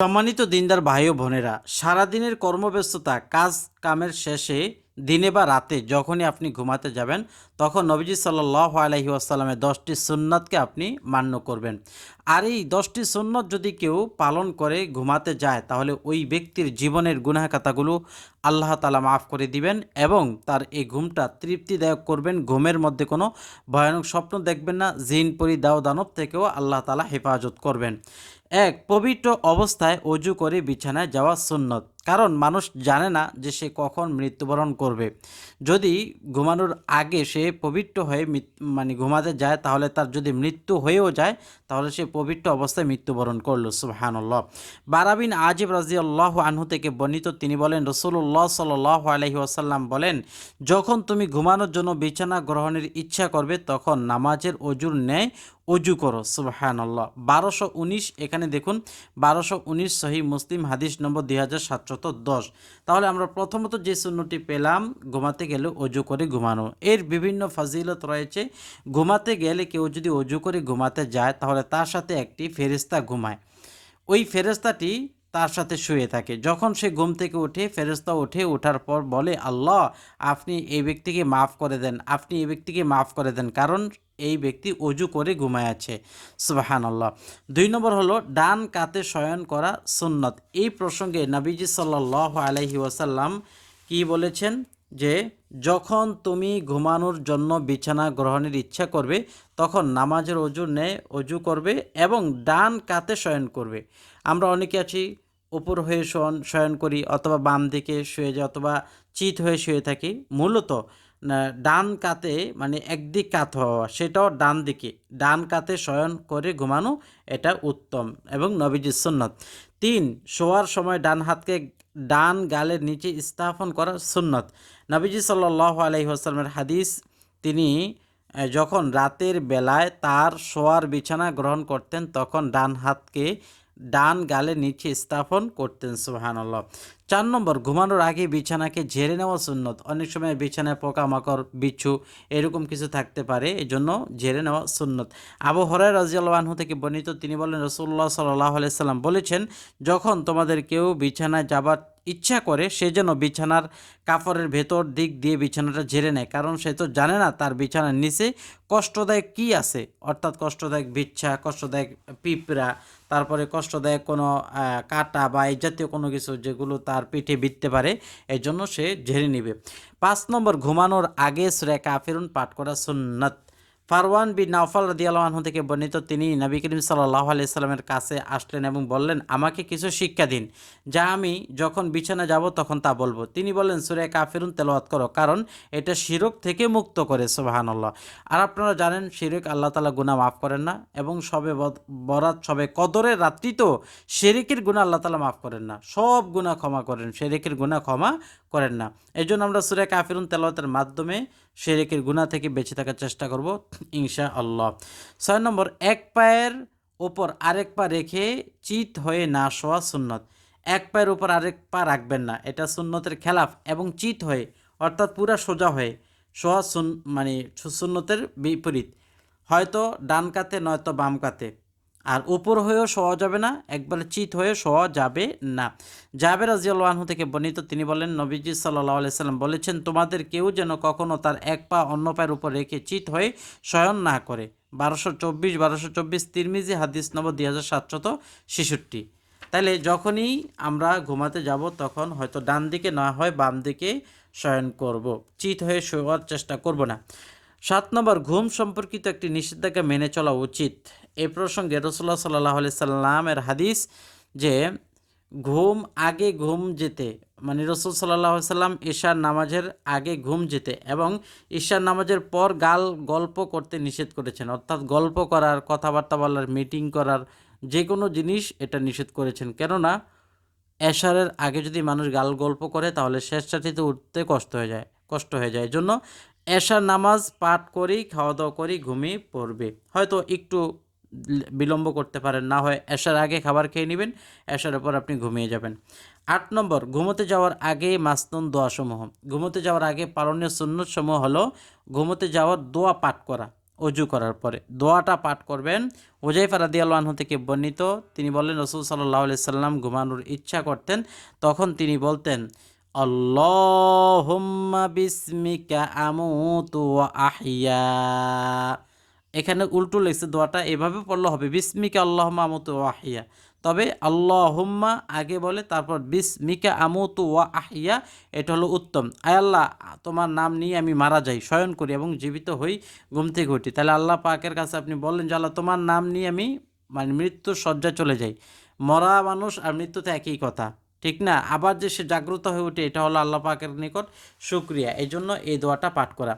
সম্মানিত দিনদার ভাই ও বোনেরা, সারাদিনের কর্মব্যস্ততা কাজ কামের শেষে দিনে বা রাতে যখনই আপনি ঘুমাতে যাবেন তখন নবীজি সাল্লাহ আলহি আসাল্লামের দশটি সুন্নতকে আপনি মান্য করবেন। আর এই দশটি সুন্নত যদি কেউ পালন করে, ঘুমাতে যায়, তাহলে ওই ব্যক্তির জীবনের গুনাহকাতাগুলো আল্লাহ তালা মাফ করে দিবেন এবং তার এই ঘুমটা তৃপ্তিদায়ক করবেন। ঘুমের মধ্যে কোনো ভয়ানক স্বপ্ন দেখবেন না, জিন, পরি, দাও, দানব থেকেও আল্লাহ তালা হেফাজত করবেন। এক, পবিত্র অবস্থায় অজু করে বিছানায় যাওয়া সুন্নত। কারণ মানুষ জানে না যে সে কখন মৃত্যুবরণ করবে। যদি ঘুমানোর আগে সে পবিত্র হয়ে মানে ঘুমাতে যায়, তাহলে তার যদি মৃত্যু হয়েও যায়, তাহলে সে পবিত্র অবস্থায় মৃত্যুবরণ করল, সুবাহানুল্লাহ। বারাবিন আজিব রাজি আল্লাহ আনহু থেকে বর্ণিত, তিনি বলেন রসুল্লাহ সাল্লাহ আলহি আসাল্লাম বলেন, যখন তুমি ঘুমানোর জন্য বিছানা গ্রহণের ইচ্ছা করবে, তখন নামাজের অজুর ন্যায় অজু করো সুবহান আল্লাহ বারোশো উনিশ, এখানে দেখুন, বারোশো উনিশ সহি মুসলিম হাদিস নম্বর দুই হাজার সাতশত দশ। তাহলে আমরা প্রথমত যে শূন্যটি পেলাম, ঘুমাতে গেলে অজু করে ঘুমানো। এর বিভিন্ন ফাজিলত রয়েছে। ঘুমাতে গেলে কেউ যদি অজু করে ঘুমাতে যায়, তাহলে তার সাথে একটি ফেরিস্তা ঘুমায়। ওই ফেরেস্তাটি তার সাথে শুয়ে থাকে। যখন সে ঘুম থেকে উঠে ফেরস্তা উঠে ওঠার পর বলে, আল্লাহ, আপনি এই ব্যক্তিকে মাফ করে দেন, আপনি এই ব্যক্তিকে মাফ করে দেন, কারণ এই ব্যক্তি অজু করে ঘুমায় আছে। সুবাহান আল্লাহ দুই নম্বর হলো, ডান কাতে শয়ন করা সুন্নত। এই প্রসঙ্গে নবীজি সাল্লাহ আলহি ওয়াসাল্লাম কি বলেছেন? যে যখন তুমি ঘুমানোর জন্য বিছানা গ্রহণের ইচ্ছা করবে, তখন নামাজের অজু নেয় অজু করবে এবং ডান কাতে শয়ন করবে। আমরা অনেকে আছি, উপর হয়ে শয়ন শয়ন করি অথবা বাম দিকে শুয়ে যাই অথবা চিত হয়ে শুয়ে থাকি। মূলত ডান কাতে মানে একদিক কাত হওয়া, সেটাও ডান দিকে। ডান কাতে শয়ন করে ঘুমানো, এটা উত্তম এবং নবীজির সুন্নত। তিন, শোয়ার সময় ডান হাতকে, ডান গালের নিচে স্থাপন করা সুন্নত। নবীজি সাল্লাহ আলহিহাস্লামের হাদিস, তিনি যখন রাতের বেলায় তার শোয়ার বিছানা গ্রহণ করতেন, তখন ডান হাতকে ডান গালে নিচে স্থাপন করতেন, সুবহানাল্লাহ। চার নম্বর, ঘুমানোর আগে বিছানাকে ঝেড়ে নেওয়া সুন্নত। অনেক সময় বিছানায় পোকামাকড়, বিচ্ছু এরকম কিছু থাকতে পারে এই জন্য ঝেড়ে নেওয়া সুন্নত। আবু হরাই রাজিয়ালহু থেকে বর্ণিত, তিনি বলেন রসুল্লাহ সাল্লাহ আলাইসাল্লাম বলেছেন, যখন তোমাদের কেউ বিছানায় যাবার ইচ্ছা করে, সে যেন বিছানার কাপড়ের ভেতর দিক দিয়ে বিছানাটা ঝেড়ে নেয়। কারণ সে তো জানে না তার বিছানার নিচে কষ্টদায়ক কি আছে। অর্থাৎ কষ্টদায়ক বিচ্ছা, কষ্টদায়ক পিঁপড়া, তারপরে কষ্টদায়ক কোনো কাটা বা এই জাতীয় কোনো কিছু যেগুলো তার পিঠে বিততে পারে, এজন্য জন্য সে ঝেড়ে নিবে। পাঁচ নম্বর, ঘুমানোর আগে সুরে কাফিরুন পাঠ করা সুন্নত। ফারওয়ান বিন নাওফাল রাদিয়াল্লাহু থেকে বর্ণিত, তিনি নবী করিম সাল্লাহ আলাইসাল্লামের কাছে আসলেন এবং বললেন, আমাকে কিছু শিক্ষা দিন, যা আমি যখন বিছানা যাব তখন তা বলব। তিনি বললেন, সুরে কাফিরুন তেলাওয়াত করো, কারণ এটা শিরক থেকে মুক্ত করে, সুবহানাল্লাহ। আর আপনারা জানেন, শিরক আল্লাহ তালা গুনাহ মাফ করেন না এবং সবে বরাত, সবে কদরের রাত্রি তো শেরিকের গুনাহ আল্লাহ তালা মাফ করেন না। সব গুনাহ ক্ষমা করেন, শেরিকের গুনাহ ক্ষমা করেন না। এই জন্য আমরা সুরে কাফিরুন তেলাওয়াতের মাধ্যমে শেরেকের গুনাহ থেকে বেঁচে থাকার চেষ্টা করব ইনশা আল্লাহ ছয় নম্বর, এক পায়ের ওপর আরেক পা রেখে চিত হয়ে না শোয়া সুন্নত। এক পায়ের উপর আরেক পা রাখবেন না, এটা সুন্নতের খেলাফ এবং চিত হয়ে, অর্থাৎ পুরা সোজা হয়ে শোয়া সুন মানে সুন্নতের বিপরীত। হয়তো ডান কাতে, নয়তো বাম কাতে। আর উপর হয়েও শোয়া যাবে না, একবারে চিত হয়ে শোয়া যাবে না। জাবের রাজিউল্লাহু থেকে বর্ণিত তিনি বলেন, নবীজি সাল্লাহ সাল্লাম বলেছেন, তোমাদের কেউ যেন কখনও তার এক পা অন্য পায়ের উপর রেখে চিত হয়ে শয়ন না করে। বারোশো চব্বিশ বারোশো চব্বিশ তিরমিজি হাদিস নম্বর দুই হাজার সাতশত ছেষট্টি। তাহলে যখনই আমরা ঘুমাতে যাব, তখন হয়তো ডান দিকে না হয় বাম দিকে শয়ন করব। চিত হয়ে শোয়ার চেষ্টা করব না। সাত নম্বর, ঘুম সম্পর্কিত একটি নিষেধাজ্ঞা মেনে চলা উচিত। এই প্রসঙ্গে রসুল্লাহ সাল্লাহ সাল্লামের হাদিস যে, ঘুম আগে ঘুম যেতে মানে রসুল সাল্লাহ সাল্লাম ঈশার নামাজের আগে ঘুম যেতে এবং ঈশার নামাজের পর গাল গল্প করতে নিষেধ করেছেন। অর্থাৎ গল্প করার, কথাবার্তা বলার, মিটিং করার যে কোনো জিনিস এটা নিষেধ করেছেন। কেননা, এশারের আগে যদি মানুষ গাল গল্প করে তাহলে শেষ সাথীতে উঠতে কষ্ট হয়ে যায়, কষ্ট হয়ে যায়। জন্য এশার নামাজ পাঠ করি খাওয়া দাওয়া করি, ঘুমিয়ে পড়বে। হয়তো একটু বিলম্ব করতে পারেন, না হয় এশার আগে খাবার খেয়ে নেবেন, এশার পর আপনি ঘুমিয়ে যাবেন। আট নম্বর, ঘুমোতে যাওয়ার আগে মাসনুন দোয়াসমূহ। ঘুমোতে যাওয়ার আগে পালনীয় সুন্নত সমূহ হলো ঘুমোতে যাওয়ার দোয়া পাঠ করা, অজু করার পরে। দোয়াটা পাঠ করবেন। ওজাইফা রাদিয়াল্লাহু আনহু থেকে বর্ণিত, তিনি বললেন, রসুল সাল্লাহ সাল্লাম ঘুমানোর ইচ্ছা করতেন, তখন তিনি বলতেন আল্লাহুম্মা বিসমিকা আমুতু ওয়া আহিয়া এখানে উল্টো লেগেছে দোয়াটা এভাবে পড়লে হবে, বিসমিকা আল্লাহ আমতু ওয়া আহিয়া তবে আল্লাহুম্মা আগে বলে, তারপর বিসমিকা আমতু ওয়া আহিয়া এটা হলো উত্তম। আয় আল্লাহ, তোমার নাম নিয়ে আমি মারা যাই, শয়ন করি এবং জীবিত হই, ঘুম থেকে উঠি। তাহলে আল্লাহ পাকের কাছে আপনি বললেন যে, আল্লাহ, তোমার নাম নিয়ে আমি মানে মৃত্যুর শয্যা চলে যাই। মরা মানুষ আর মৃত্যুতে একই কথা। ঠিক না? আবার যে সে জাগ্রত হয়ে ওঠে, এটা হলো আল্লাহ পাকের নিকট শুক্রিয়া। এই জন্য এই দোয়াটা পাঠ করা।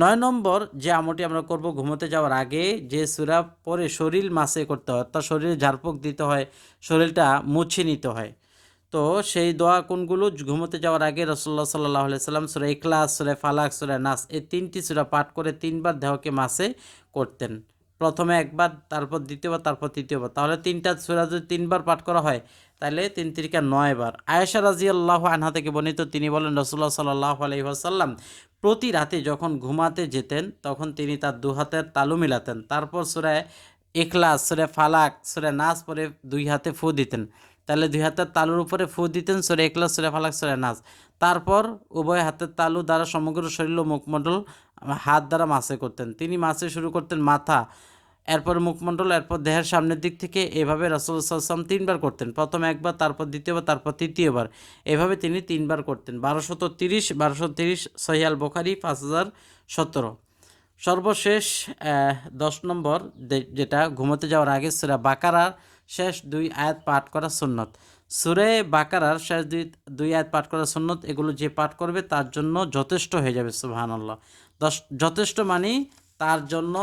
নয় নম্বর, যে আমলটি আমরা করব ঘুমোতে যাওয়ার আগে, যে সুরা পরে শরীর মাসে করতে হয়, অর্থাৎ শরীরে ঝাড়ফুঁক দিতে হয়, শরীরটা মুছে নিতে হয়। তো সেই দোয়া কোনগুলো? ঘুমোতে যাওয়ার আগে রসল্লা সাল্লাহ সাল্লাম সুরা ইখলাস, সুরা ফালাক, সুরা নাস, এই তিনটি সুরা পাঠ করে তিনবার দেহকে মাসে করতেন। প্রথমে একবার, তারপর দ্বিতীয়বার, তারপর তৃতীয়বার। তাহলে তিনটা সুরা যদি তিনবার পাঠ করা হয় তাহলে তিন তিরিকা নয়বার আয়েশা রাজি আল্লাহ আনহা থেকে বর্ণিত তিনি বলেন রসুল্লাহ সাল্লাহ আলহিহাসাল্লাম প্রতি রাতে যখন ঘুমাতে যেতেন, তখন তিনি তার দু হাতের তালু মিলাতেন। তারপর সুরায় এখলাস সুরে ফালাক, সুরে নাচ পরে দুই হাতে ফু দিতেন। তাহলে দুই হাতের তালুর উপরে ফু দিতেন সুরে এখলাস সুরে ফালাক, সুরে নাচ তারপর উভয় হাতের তালু দ্বারা সমগ্র শরীর ও মুখমণ্ডল হাত দ্বারা মাসে করতেন। তিনি মাসে শুরু করতেন মাথা এরপর মুখমণ্ডল, এরপর দেহের সামনের দিক থেকে এভাবে রাসুলসাল্লাম তিনবার করতেন। প্রথম একবার, তারপর দ্বিতীয়বার, তারপর তৃতীয়বার। এভাবে তিনি তিনবার করতেন। বারোশত তিরিশ বারোশো তিরিশ সহিয়াল বোখারি পাঁচ হাজার সতেরো। সর্বশেষ দশ নম্বর যেটা ঘুমোতে যাওয়ার আগে সুরা বাকারার শেষ দুই আয়াত পাঠ করা সুন্নত। সুরে বাকারার শেষ দুই দুই আয়াত পাঠ করা সুন্নত, এগুলো যে পাঠ করবে তার জন্য যথেষ্ট হয়ে যাবে, সুবহানাল্লাহ। দশ, যথেষ্ট মানে তার জন্য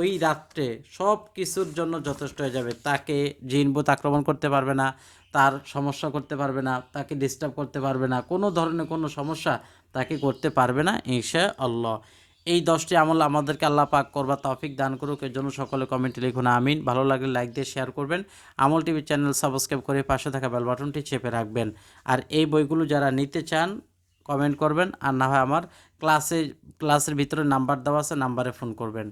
ওই রাত্রে সব কিছুর জন্য যথেষ্ট হয়ে যাবে। তাকে জিনবুত আক্রমণ করতে পারবে না, তার সমস্যা করতে পারবে না, তাকে ডিস্টার্ব করতে পারবে না, কোনো ধরনের কোনো সমস্যা তাকে করতে পারবে না ইনশা আল্লাহ এই দশটি আমল আমাদেরকে আল্লাহ পাক করবা তৌফিক দান করুক। এর জন্য সকলে কমেন্টে লিখুন, আমিন। ভালো লাগলে লাইক দিয়ে শেয়ার করবেন। আমল টিভি চ্যানেল সাবস্ক্রাইব করে পাশে থাকা বেল বাটনটি চেপে রাখবেন। আর এই বইগুলো যারা নিতে চান কমেন্ট করবেন। আর না হয় আমার ক্লাসে ক্লাসের ভিতরে নাম্বার দেওয়া আছে নাম্বারে ফোন করবেন।